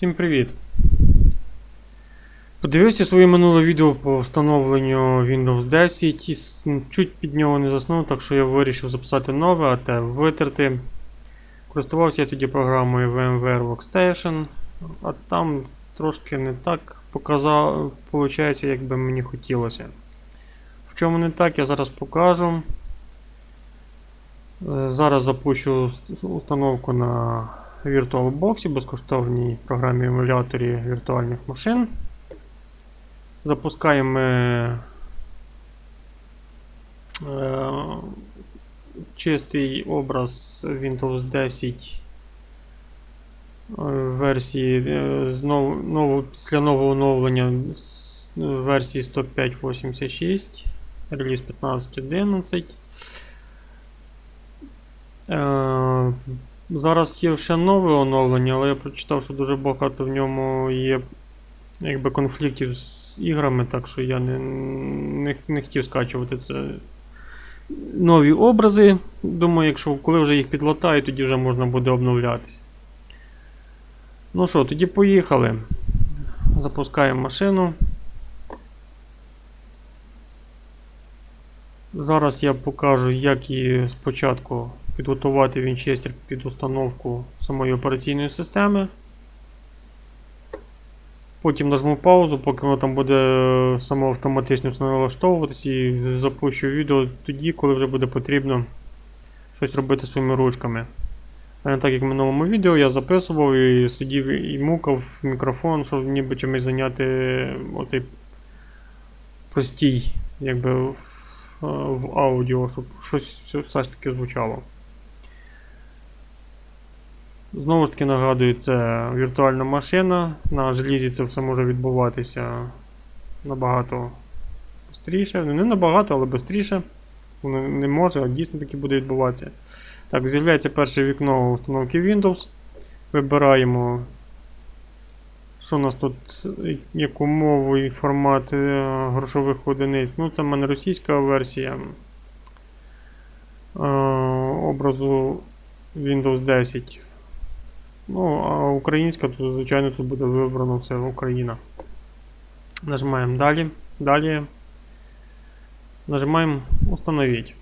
Всім привіт! Подивився своє минуле відео по встановленню Windows 10 і чуть під нього не заснув, так що я вирішив записати нове, а те витерти. Користувався я тоді програмою VMware Workstation, а там трошки не так показав, виходить, як би мені хотілося. В чому не так, я зараз покажу. Е, Зараз запущу установку на VirtualBox, безкоштовній програмі емуляторі віртуальних машин. Запускаємо е, чистий образ Windows 10 е, версії е, знов, після нового оновлення версії 105.86, реліз 15.11. Зараз є ще нове оновлення, але я прочитав, що дуже багато в ньому є якби конфліктів з іграми, так що я не, не, не хотів скачувати це. Нові образи. Думаю, якщо коли вже їх підлатаю, тоді вже можна буде обновлятися. Ну що, тоді поїхали. Запускаємо машину. Зараз я покажу, як її спочатку підготувати Вінчестер під установку самої операційної системи. Потім нажму паузу, поки воно там буде е, само автоматично все налаштовуватися і запущу відео тоді, коли вже буде потрібно щось робити своїми ручками. А не так як в минулому відео я записував і сидів і мукав в мікрофон, щоб ніби чимось зайняти оцей простій, якби в, е, аудіо, щоб щось все ж таки звучало. Знову ж таки нагадую, це віртуальна машина. На желізі це все може відбуватися набагато швидше. Не набагато, але швидше. Воно не може, а дійсно таки буде відбуватися. Так, з'являється перше вікно установки Windows. Вибираємо, що у нас тут, яку мову і формат е, грошових одиниць. Ну, це в мене російська версія е, образу Windows 10. Ну, а українська, то, звичайно, тут буде вибрано все Україна. Нажимаємо далі. Далі. Нажимаємо Установить.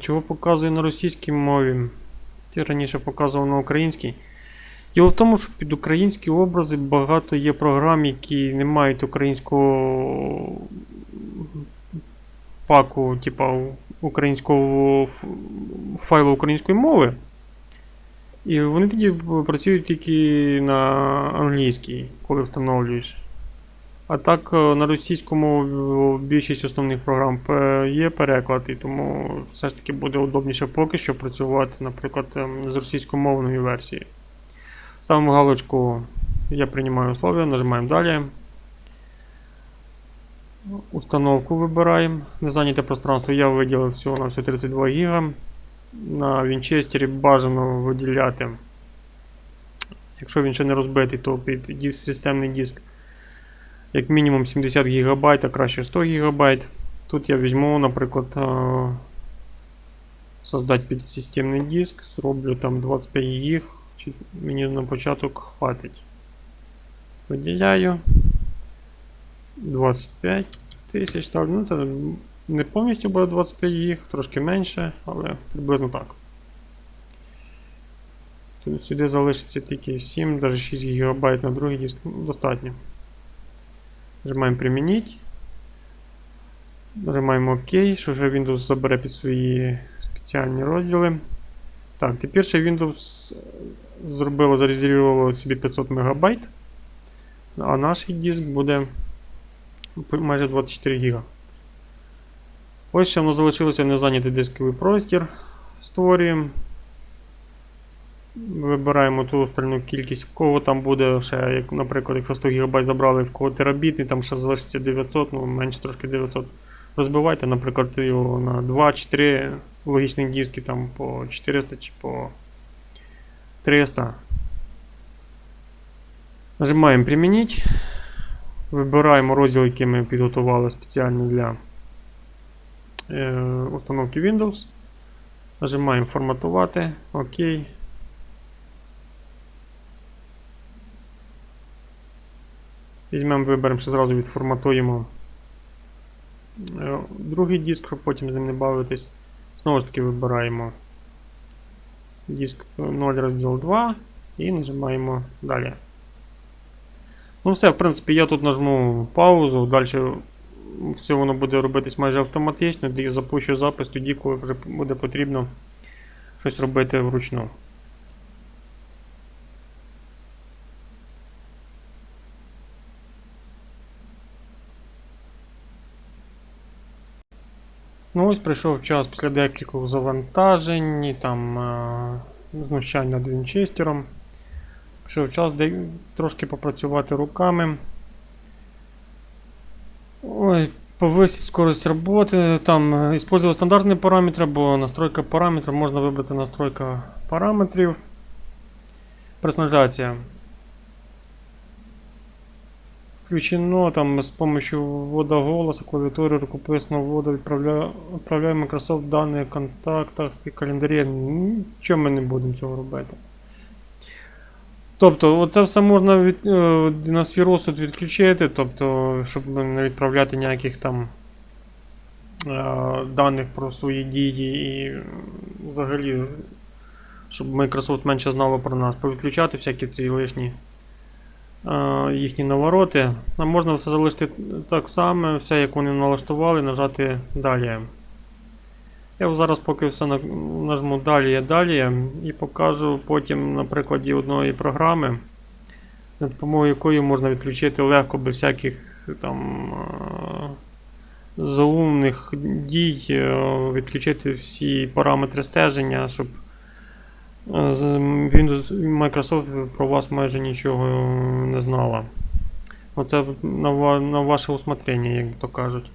Чого показує на російській мові? Ті раніше показував на українській. Діло в тому, що під українські образи багато є програм, які не мають українського паку, типа українського файлу української мови. І вони тоді працюють тільки на англійській, коли встановлюєш. А так е, на російському е, більшість основних програм є переклад, і тому все ж таки буде удобніше поки що працювати, наприклад, ем, з російськомовною версією. Ставимо галочку Я приймаю условия, нажимаємо далі. Установку вибираємо. Незайняте пространство я виділив всього на всього 32 ГБ. На Вінчестері бажано виділяти. Якщо він ще не розбитий, то під системний диск як мінімум 70 ГБ, а краще 100 ГБ. Тут я візьму, наприклад, е, создати підсистемний диск, зроблю там 25 ГБ, чи мені на початок хватить. Виділяю. 25 тисяч ставлю. Ну, це не повністю буде 25 їх, трошки менше, але приблизно так. Тут сюди залишиться тільки 7, навіть 6 ГБ на другий диск. Ну, достатньо. Нажимаємо примініть. Нажимаємо ОК, що вже Windows забере під свої спеціальні розділи. Так, тепер ще Windows зробило, зарезервувало собі 500 МБ, а наш диск буде майже 24 ГБ. Ось ще в нас залишилося незайнятий дисковий простір. Створюємо. Вибираємо ту остальну кількість, в кого там буде ще, як, наприклад, якщо 100 ГБ забрали, в кого терабітний, там ще залишиться 900, ну менше трошки 900. Розбивайте, наприклад, його на 2 чи 3 логічні диски там по 400 чи по 300. Нажимаємо примініть. Вибираємо розділ, який ми підготували спеціально для е, установки Windows. Нажимаємо форматувати. Окей. Візьмемо, виберемо, ще зразу відформатуємо е, другий диск, щоб потім з ним не бавитись. Знову ж таки вибираємо диск 0 розділ 2 і нажимаємо далі. Ну все, в принципі, я тут нажму паузу, далі все воно буде робитись майже автоматично, тоді запущу запис тоді, коли вже буде потрібно щось робити вручну. Ну ось прийшов час після декількох завантажень, там е, знущань над вінчестером. Прийшов час де, трошки попрацювати руками. Ой, повысить скорость работы. Там э, использовать стандартные параметры, або настройка параметрів. Можна вибрати настройка параметрів. Персоналізація. Включено там с помощью ввода голоса, клавиатуры, рукописного ввода відправляє, відправляє Microsoft дані в контактах і календарі. Нічого ми не будемо цього робити. Тобто, оце все можна від, е, на свій розсуд відключити, тобто, щоб не відправляти ніяких там е, даних про свої дії і взагалі, щоб Microsoft менше знало про нас, повідключати всякі ці лишні е, їхні навороти. А можна все залишити так само, все як вони налаштували, нажати далі. Я зараз поки все нажму далі, далі і покажу потім на прикладі одної програми, за допомогою якої можна відключити легко без всяких там е, заумних дій, е, відключити всі параметри стеження, щоб е, Windows Microsoft про вас майже нічого не знала. Оце на ваше усмотрення, як то кажуть.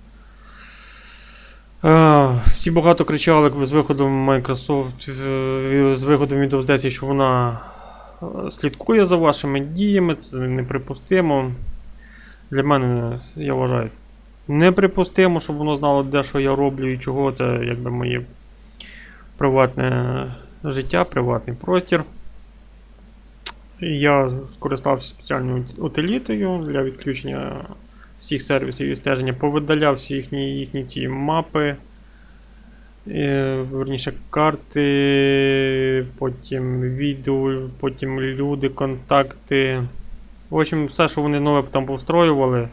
Всі багато кричали з виходом Microsoft, е, з виходом Windows 10, що вона е, слідкує за вашими діями, це неприпустимо. Для мене, я вважаю, неприпустимо, щоб воно знало, де що я роблю і чого. Це якби моє приватне життя, приватний простір. Я скористався спеціальною утилітою для відключення всіх сервісів і стеження, повидаляв всі їхні, їхні ці мапи, е, верніше карти, потім відео, потім люди, контакти. В общем, все, що вони нове там повстроювали,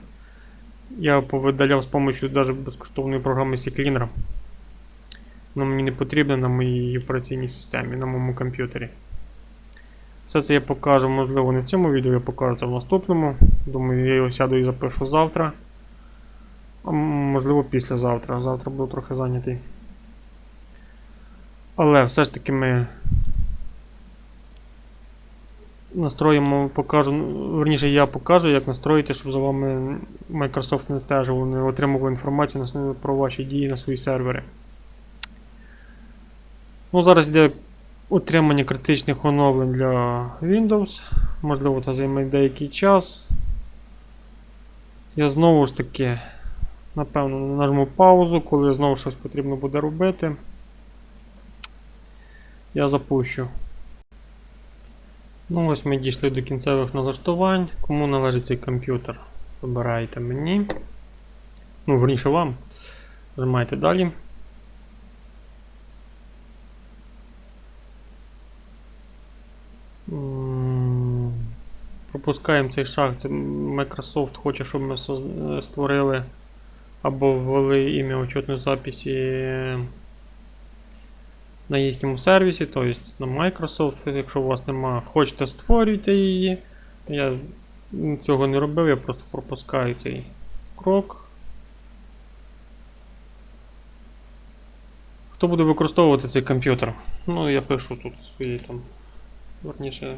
я повидаляв з допомогою навіть безкоштовної програми CCleaner. Воно мені не потрібно на моїй операційній системі, на моєму комп'ютері. Все це я покажу, можливо, не в цьому відео, я покажу це в наступному. Думаю, я його сяду і запишу завтра. А можливо, післязавтра. Завтра буду трохи зайнятий. Але все ж таки ми настроїмо, покажу, верніше я покажу, як настроїти, щоб за вами Microsoft не стежив, не отримував інформацію про ваші дії на свої сервери. Ну, зараз йде утримання критичних оновлень для Windows. Можливо, це займе деякий час. Я знову ж таки, напевно, нажму паузу, коли знову щось потрібно буде робити. Я запущу. Ну, ось ми дійшли до кінцевих налаштувань. Кому належить цей комп'ютер? Вибираєте мені. Ну, верніше вам. Нажимаєте далі. Пропускаємо цей шаг. Це Microsoft хоче, щоб ми створили або ввели ім'я учетної записі на їхньому сервісі, тобто на Microsoft, якщо у вас нема, хочете створюйте її. Я цього не робив, я просто пропускаю цей крок. Хто буде використовувати цей комп'ютер? Ну, я пишу тут свої там. Верніше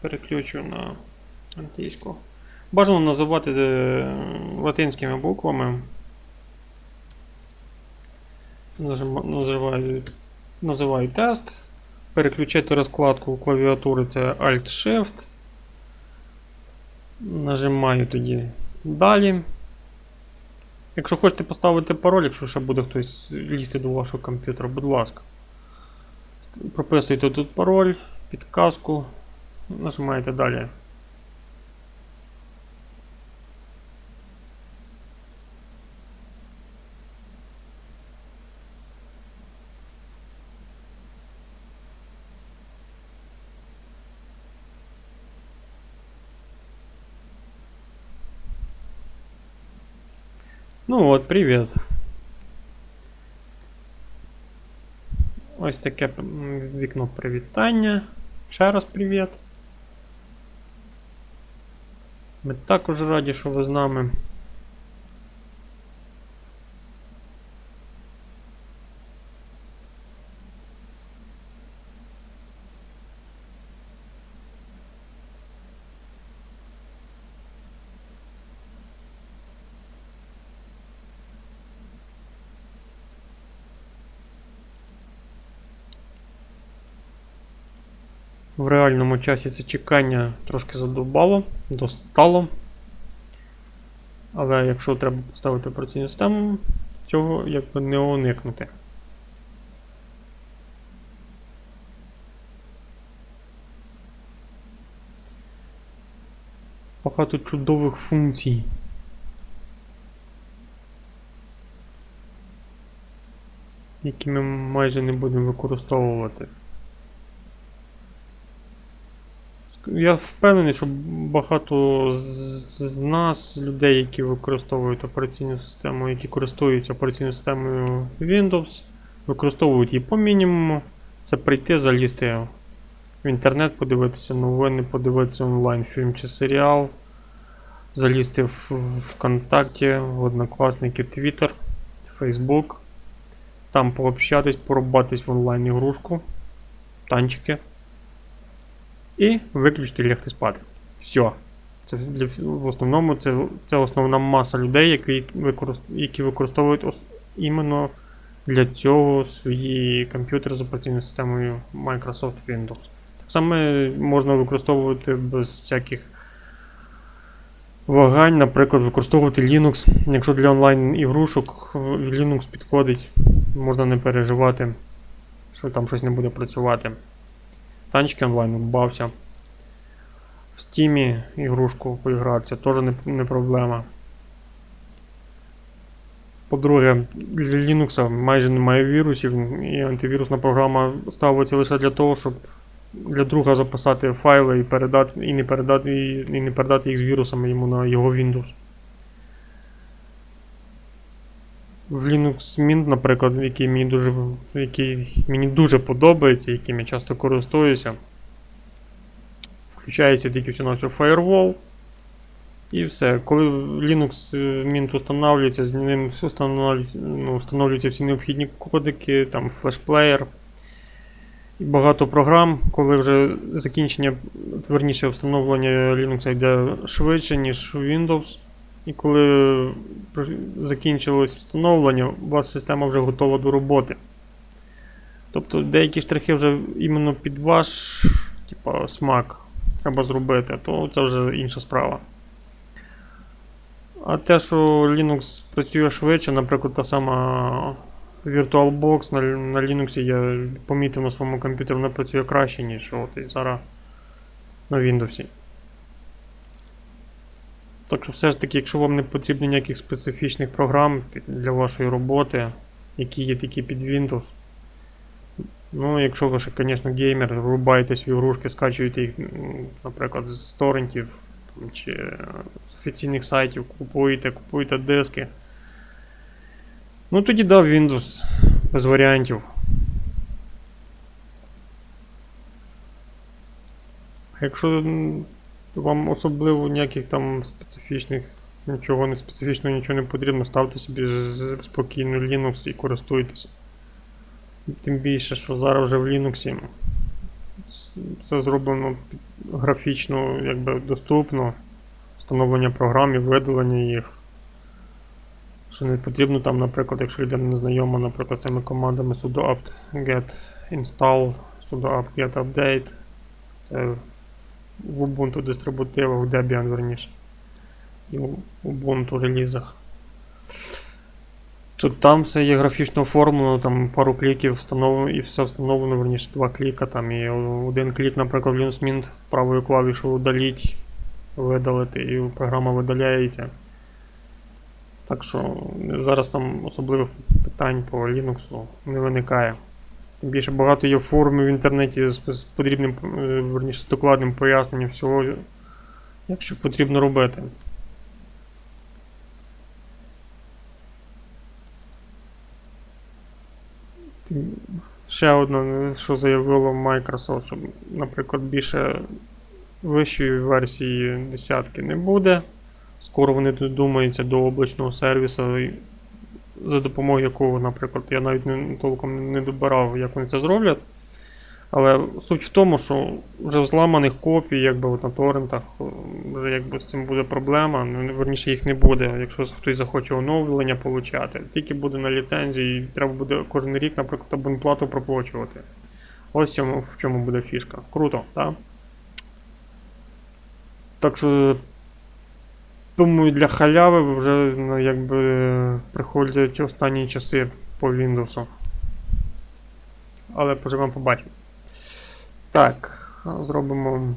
переключу на англійську. Бажано називати е, латинськими буквами. Називаю, називаю тест. Переключити розкладку клавіатури це Alt-Shift. Нажимаю тоді далі. Якщо хочете поставити пароль, якщо ще буде хтось лізти до вашого комп'ютера, будь ласка. Прописуєте тут пароль, підказку, нажимаєте далі. Ну от, привіт. Ось таке вікно привітання. Ще раз привіт. Ми також раді, що ви з нами. В реальному часі це чекання трошки задовбало, достало. Але якщо треба поставити операційну систему, цього якби не уникнути. Багато чудових функцій. Які ми майже не будемо використовувати. Я впевнений, що багато з, нас, людей, які використовують операційну систему, які користуються операційною системою Windows, використовують її по мінімуму. Це прийти, залізти в інтернет, подивитися новини, подивитися онлайн фільм чи серіал, залізти в ВКонтакті, в Однокласники, Twitter, Facebook, там пообщатись, порубатись в онлайн ігрушку, танчики. І виключити лягти спати. Все. Це в основному це, це основна маса людей, які, які використовують ос, іменно для цього свої комп'ютери з операційною системою Microsoft Windows. Так само можна використовувати без всяких вагань, наприклад, використовувати Linux. Якщо для онлайн-ігрушок Linux підходить, можна не переживати, що там щось не буде працювати. Танчики онлайн убався. В Steam ігрушку поігратися теж не, не проблема. По-друге, для Linux майже немає вірусів, і антивірусна програма ставиться лише для того, щоб для друга записати файли і передати, і не передати, і не передати їх з вірусами йому на його Windows. В Linux Mint, наприклад, який мені дуже, який мені дуже подобається, яким я часто користуюся. Включається тільки все на все Firewall. І все. Коли Linux Mint встановлюється, з ним встановлюються, ну, встановлюються всі необхідні кодики, там флешплеєр. І багато програм, коли вже закінчення, верніше встановлення Linux йде швидше, ніж Windows. І коли закінчилось встановлення, у вас система вже готова до роботи. Тобто деякі штрихи вже іменно під ваш типа, смак треба зробити, то це вже інша справа. А те, що Linux працює швидше, наприклад, та сама VirtualBox на, на Linux я помітив на своєму комп'ютері, вона працює краще, ніж от і зараз на Windows. Так що все ж таки, якщо вам не потрібно ніяких специфічних програм для вашої роботи, які є такі під Windows. Ну, якщо ви ще, звісно, геймер, врубаєтесь в ігрушки, скачуєте їх, наприклад, з торрентів чи з офіційних сайтів, купуєте, купуєте диски. Ну тоді да, Windows без варіантів. Якщо вам особливо ніяких там специфічних, нічого не специфічного, нічого не потрібно, ставте собі спокійно Linux і користуйтесь. Тим більше, що зараз вже в Linux все зроблено графічно якби доступно. Встановлення програм і видалення їх. Що не потрібно там, наприклад, якщо людина не знайома, наприклад, цими командами sudo apt get install, sudo apt get update. Це в Ubuntu дистрибутивах, в Debian верніше. І в Ubuntu релізах. Тут там все є графічно оформлено, там пару кліків встановлено і все встановлено, верніше два кліка, там і один клік, наприклад, Linux Mint правою клавішою удаліть, видалити, і програма видаляється. Так що зараз там особливих питань по Linux не виникає. Більше багато є форумів в інтернеті з, з потрібним, е, верніше, з докладним поясненням всього, якщо потрібно робити. Ще одне, що заявило Microsoft, що, наприклад, більше вищої версії десятки не буде. Скоро вони додумаються до облачного сервісу, за допомогою якого, наприклад, я навіть не, толком не добирав, як вони це зроблять. Але суть в тому, що вже в зламаних копій, якби от на торрентах, вже якби з цим буде проблема. Ну, Верніше їх не буде, якщо хтось захоче оновлення получати. Тільки буде на ліцензії, і треба буде кожен рік, наприклад, абонплату проплачувати. Ось в чому, буде фішка. Круто, так? Так що, думаю, для халяви вже ну, якби приходять останні часи по Windows. Але поживемо побачимо. Так, зробимо.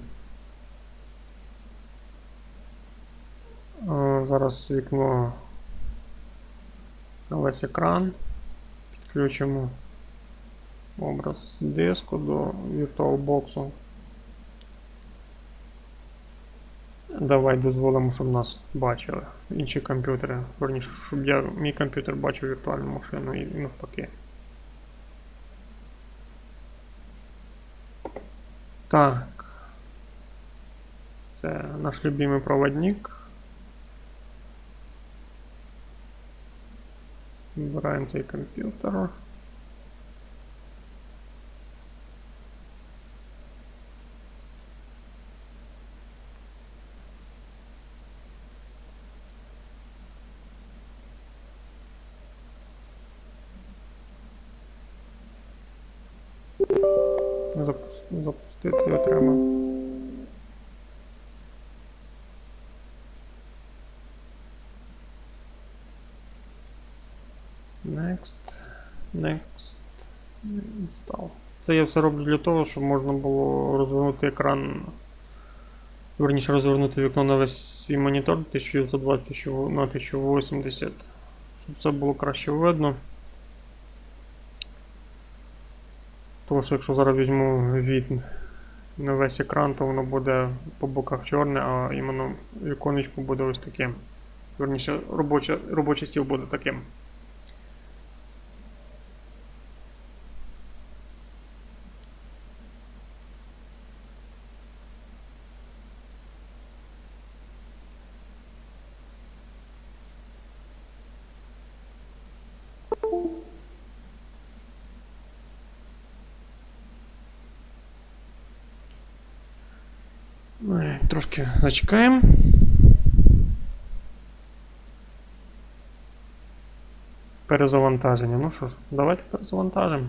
е, Зараз вікно на весь екран. Підключимо образ диску до VirtualBox. Давай дозволимо, щоб нас бачили інші комп'ютери. Верніше, щоб я мій комп'ютер бачив віртуальну машину і навпаки. Так. Це наш любимий проводник. Вибираємо цей комп'ютер. Запустити його треба. Next. Next. Install. Це я все роблю для того, щоб можна було розвернути екран. Верніше розвернути вікно на весь свій монітор 1920 на 1080. Щоб це було краще видно. Тому що якщо зараз візьму від на весь екран, то воно буде по боках чорне, а іменно віконечко буде ось таким. Верніше, робочий стіл буде таким. Трошки зачекаємо. Перезавантаження. Ну що ж, давайте перезавантажимо.